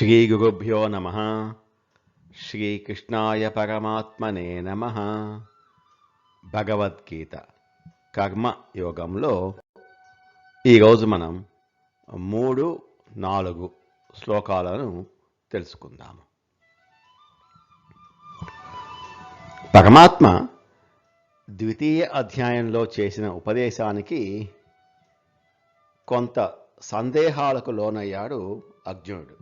శ్రీగురుభ్యో నమ శ్రీకృష్ణాయ పరమాత్మనే నమ భగవద్గీత కర్మ యోగంలో ఈరోజు మనం మూడు నాలుగు శ్లోకాలను తెలుసుకుందాము. పరమాత్మ ద్వితీయ అధ్యాయంలో చేసిన ఉపదేశానికి కొంత సందేహాలకు లోనయ్యాడు అర్జునుడు.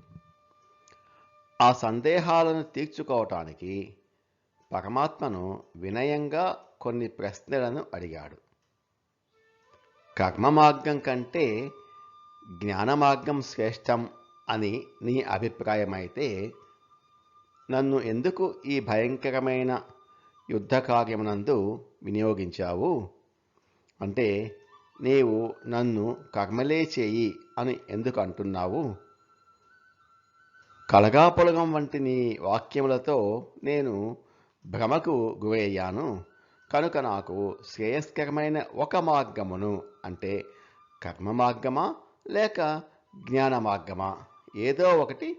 ఆ సందేహాలను తీర్చుకోవటానికి పరమాత్మను వినయంగా కొన్ని ప్రశ్నలను అడిగాడు. కర్మ మార్గం కంటే జ్ఞాన మార్గం శ్రేష్టం అని నీ అభిప్రాయమైతే నన్ను ఎందుకు ఈ భయంకరమైన యుద్ధ కార్యమునందు వినియోగించావు? అంటే నీవు నన్ను కర్మలే చేయి అని ఎందుకు అంటున్నావు? కలగాపులగం వంటి నీ వాక్యములతో నేను భ్రమకు గురయ్యాను. కనుక నాకు శ్రేయస్కరమైన ఒక మార్గమును అంటే కర్మ మార్గమా లేక జ్ఞాన మార్గమా ఏదో ఒకటి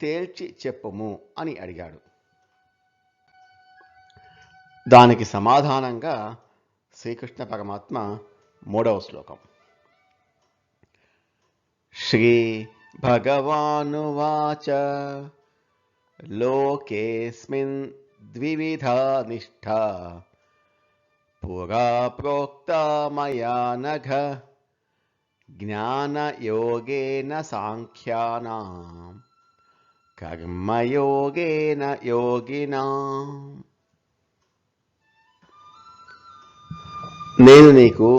తేల్చి చెప్పుము అని అడిగాడు. దానికి సమాధానంగా శ్రీకృష్ణ పరమాత్మ మూడవ శ్లోకం. శ్రీ భగవానువాచ లోకేస్మిన్ ద్వివిధా నిష్ఠ పురా ప్రోక్తా మయా జ్ఞానయోగేన సాంఖ్యానాం కర్మయోగేన యోగినాం నేను నీకు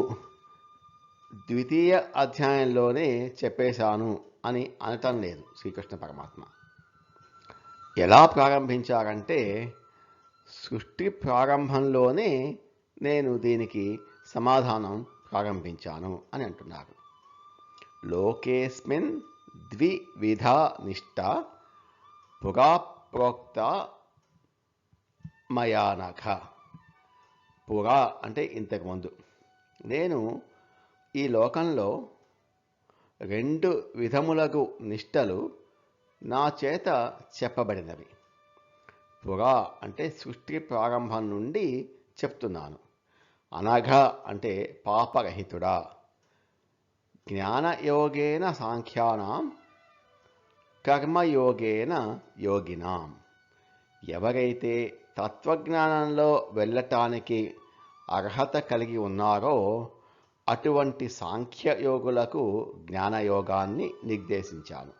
ద్వితీయ అధ్యాయంలోనే చెప్పేశాను. అని అనటం లేదు శ్రీకృష్ణ పరమాత్మ. ఎలా ప్రారంభించారంటే సృష్టి ప్రారంభంలోనే నేను దీనికి సమాధానం ప్రారంభించాను అని అంటున్నారు. లోకేస్మిన్ ద్వివిధ నిష్ట పురాప్రోక్త మయానఘ పురా అంటే ఇంతకుముందు నేను ఈ లోకంలో రెండు విధములకు నిష్టలు నా చేత చెప్పబడినవి. పురా అంటే సృష్టి ప్రారంభం నుండి చెప్తున్నాను. అనఘ అంటే పాపరహితుడా. జ్ఞానయోగేన సాంఖ్యానాం కర్మయోగేన యోగినాం. ఎవరైతే తత్వజ్ఞానంలో వెళ్ళటానికి అర్హత కలిగి ఉన్నారో అటువంటి సాంఖ్యయోగులకు జ్ఞానయోగాన్ని నిర్దేశించాను.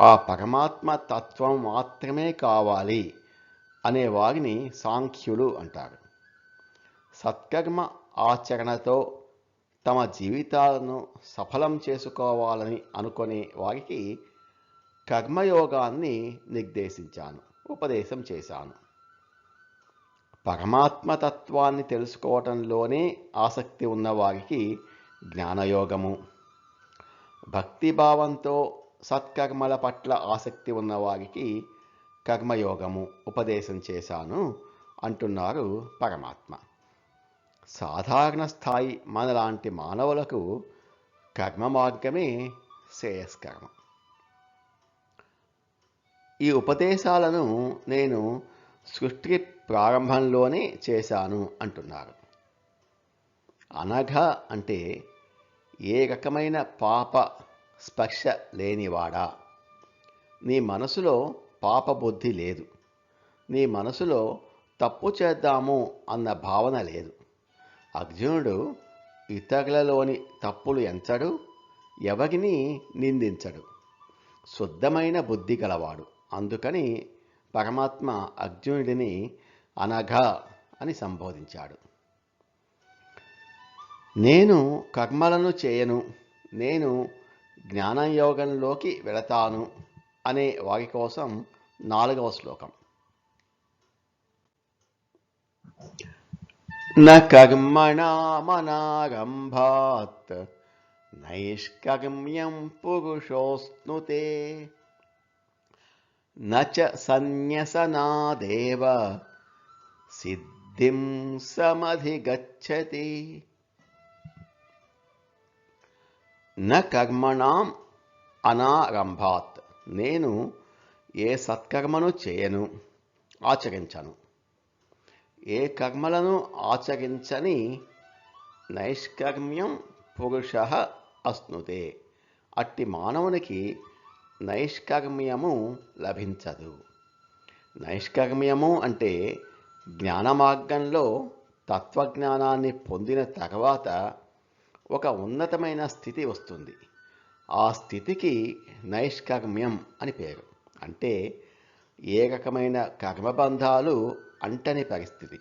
ఆ పరమాత్మ తత్వం మాత్రమే కావాలి అనే వారిని సాంఖ్యులు అంటారు. సత్కర్మ ఆచరణతో తమ జీవితాలను సఫలం చేసుకోవాలని అనుకునే వారికి కర్మయోగాన్ని నిర్దేశించాను ఉపదేశం చేశాను. పరమాత్మతత్వాన్ని తెలుసుకోవటంలోనే ఆసక్తి ఉన్నవారికి జ్ఞానయోగము. భక్తిభావంతో సత్కర్మల పట్ల ఆసక్తి ఉన్నవారికి కర్మయోగము ఉపదేశం చేశాను అంటున్నారు పరమాత్మ. సాధారణ స్థాయి మనలాంటి మానవులకు కర్మ మార్గమే శ్రేయస్కరం. ఈ ఉపదేశాలను నేను సృష్టి ప్రారంభంలోనే చేశాను అంటున్నారు. అనఘ అంటే ఏ రకమైన పాప స్పర్శ లేనివాడా? నీ మనసులో పాప బుద్ధి లేదు. నీ మనసులో తప్పు చేద్దాము అన్న భావన లేదు. అర్జునుడు ఇతరులలోని తప్పులు ఎంచడు ఎవరిని నిందించడు. శుద్ధమైన బుద్ధి గలవాడు. అందుకని పరమాత్మ అర్జునుడిని అనఘ అని సంబోధించాడు. నేను కర్మలను చేయను నేను జ్ఞానయోగంలోకి వెళతాను అనే వారి కోసం నాలుగవ శ్లోకం. న నైష్కర్మ్యం పురుషోస్నుతే న చ సన్యసనాదేవ సిద్ధిం సమధిగచ్చతి న కర్మణాం అనారంభాత్ నేను ఏ సత్కర్మను చేయను ఆచరించను ఏ కర్మలను ఆచరించని నైష్కర్మ్యం పురుష అస్నుతే అట్టి మానవునికి నైష్కర్మ్యము లభించదు. నైష్కర్మ్యము అంటే జ్ఞాన మార్గంలో తత్వజ్ఞానాన్ని పొందిన తర్వాత ఒక ఉన్నతమైన స్థితి వస్తుంది. ఆ స్థితికి నైష్కర్మ్యం అని పేరు. అంటే ఏ రకమైన కర్మబంధాలు అంటని పరిస్థితి.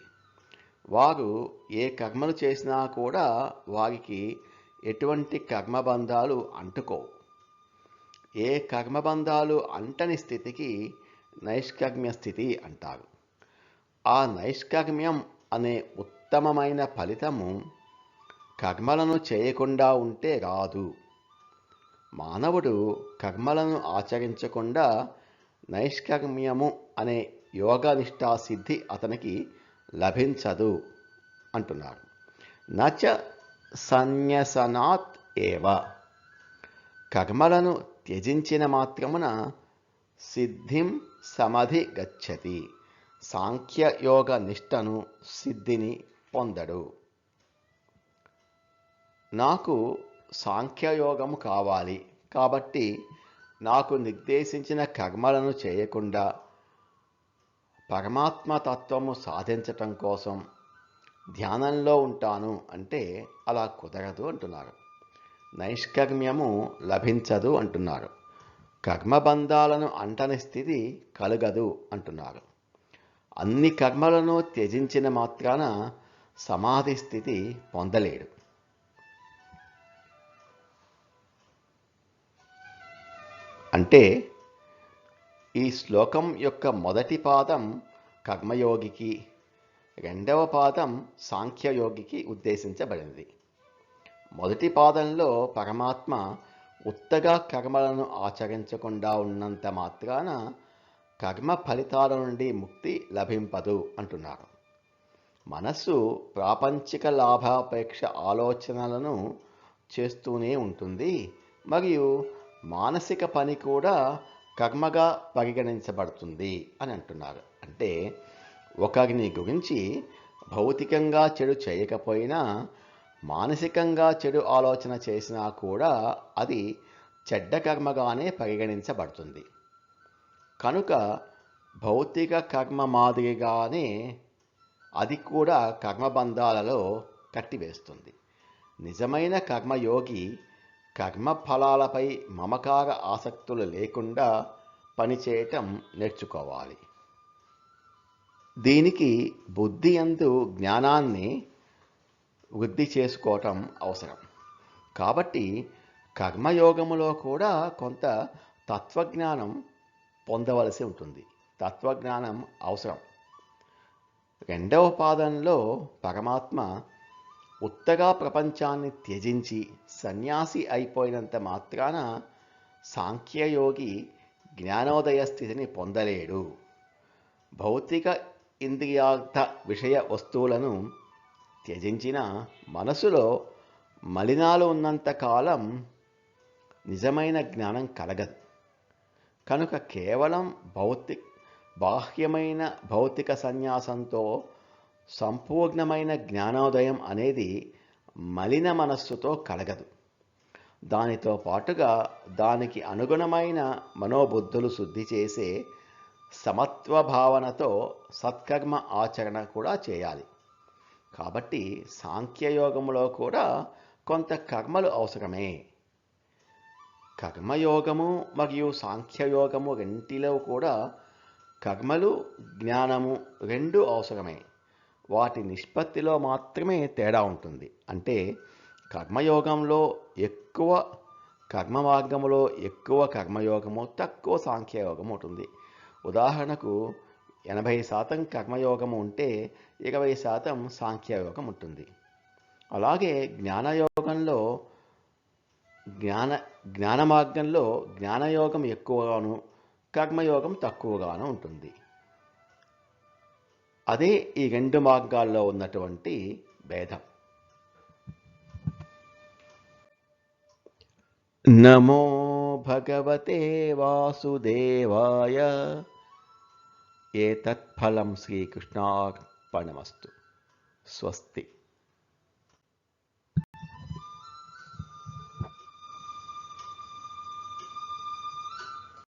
వారు ఏ కర్మలు చేసినా కూడా వారికి ఎటువంటి కర్మబంధాలు అంటుకోవు. ఏ కర్మబంధాలు అంటని స్థితికి నైష్కర్మ్య స్థితి అంటారు. ఆ నైష్కర్మ్యం అనే ఉత్తమమైన ఫలితము కర్మలను చేయకుండా ఉంటే రాదు. మానవుడు కర్మలను ఆచరించకుండా నైష్కర్మ్యము అనే యోగనిష్టా సిద్ధి అతనికి లభించదు అంటున్నారు నచ సన్యసనాత్ ఏవ. కర్మలను త్యజించిన మాత్రమున సిద్ధిం సమధి గచ్చతి సాంఖ్యయోగ నిష్టను సిద్ధిని పొందడు నాకు సాంఖ్యయోగము కావాలి కాబట్టి నాకు నిర్దేశించిన కర్మలను చేయకుండా పరమాత్మ తత్వము సాధించటం కోసం ధ్యానంలో ఉంటాను అంటే అలా కుదరదు అంటున్నారు నైష్కర్మ్యము లభించదు అంటున్నారు. కర్మబంధాలను అంటని స్థితి కలగదు అంటున్నారు. అన్ని కర్మలను త్యజించిన మాత్రాన సమాధి స్థితి పొందలేడు. అంటే ఈ శ్లోకం యొక్క మొదటి పాదం కర్మయోగికి రెండవ పాదం సాంఖ్యయోగికి ఉద్దేశించబడింది. మొదటి పాదంలో పరమాత్మ ఉత్తగా కర్మలను ఆచరించకుండా ఉన్నంత మాత్రాన కర్మ ఫలితాల నుండి ముక్తి లభింపదు అంటున్నారు. మనస్సు ప్రాపంచిక లాభాపేక్ష ఆలోచనలను చేస్తూనే ఉంటుంది మరియు మానసిక పని కూడా కర్మగా పరిగణించబడుతుంది అని అంటున్నారు. అంటే ఒకరిని గురించి భౌతికంగా చెడు చేయకపోయినా మానసికంగా చెడు ఆలోచన చేసినా కూడా అది చెడ్డ కర్మగానే పరిగణించబడుతుంది. కనుక భౌతిక కర్మ మాదిరిగానే అది కూడా కర్మబంధాలలో కట్టివేస్తుంది. నిజమైన కర్మయోగి కర్మ ఫలాలపై మమకార ఆసక్తులు లేకుండా పనిచేయటం నేర్చుకోవాలి. దీనికి బుద్ధి అందు జ్ఞానాన్ని వృద్ధి చేసుకోవటం అవసరం. కాబట్టి కర్మయోగములో కూడా కొంత తత్వజ్ఞానం పొందవలసి ఉంటుంది. తత్వజ్ఞానం అవసరం. రెండవ పాదంలో పరమాత్మ ఉత్తగా ప్రపంచాన్ని త్యజించి సన్యాసి అయిపోయినంత మాత్రాన సాంఖ్యయోగి జ్ఞానోదయ స్థితిని పొందలేడు. భౌతిక ఇంద్రియార్థ విషయ వస్తువులను త్యజించిన మనసులో మలినాలు ఉన్నంత కాలం నిజమైన జ్ఞానం కలగదు. కనుక కేవలం భౌతి బాహ్యమైన భౌతిక సన్యాసంతో సంపూర్ణమైన జ్ఞానోదయం అనేది మలిన మనస్సుతో కలగదు. దానితో పాటుగా దానికి అనుగుణమైన మనోబుద్ధులు శుద్ధి చేసే సమత్వ భావనతో సత్కర్మ ఆచరణ కూడా చేయాలి. కాబట్టి సాంఖ్యయోగములో కూడా కొంత కర్మలు అవసరమే. కర్మయోగము మరియు సాంఖ్యయోగము రెంటిలో కూడా కర్మలు జ్ఞానము రెండు అవసరమే. వాటి నిష్పత్తిలో మాత్రమే తేడా ఉంటుంది. అంటే కర్మయోగంలో ఎక్కువ కర్మ మార్గములో ఎక్కువ కర్మయోగము తక్కువ సాంఖ్యయోగము ఉంటుంది. ఉదాహరణకు ఎనభై శాతం కర్మయోగం ఉంటే ఇరవై శాతం సాంఖ్యయోగం ఉంటుంది. అలాగే జ్ఞానయోగంలో జ్ఞాన జ్ఞాన మార్గంలో జ్ఞానయోగం ఎక్కువగాను కర్మయోగం తక్కువగాను ఉంటుంది. అదే ఈ రెండు మార్గాల్లో ఉన్నటువంటి భేదం. నమో భగవతే వాసుదేవాయ एतत्फलं श्रीकृष्णार्पणमस्तु. स्वस्ति।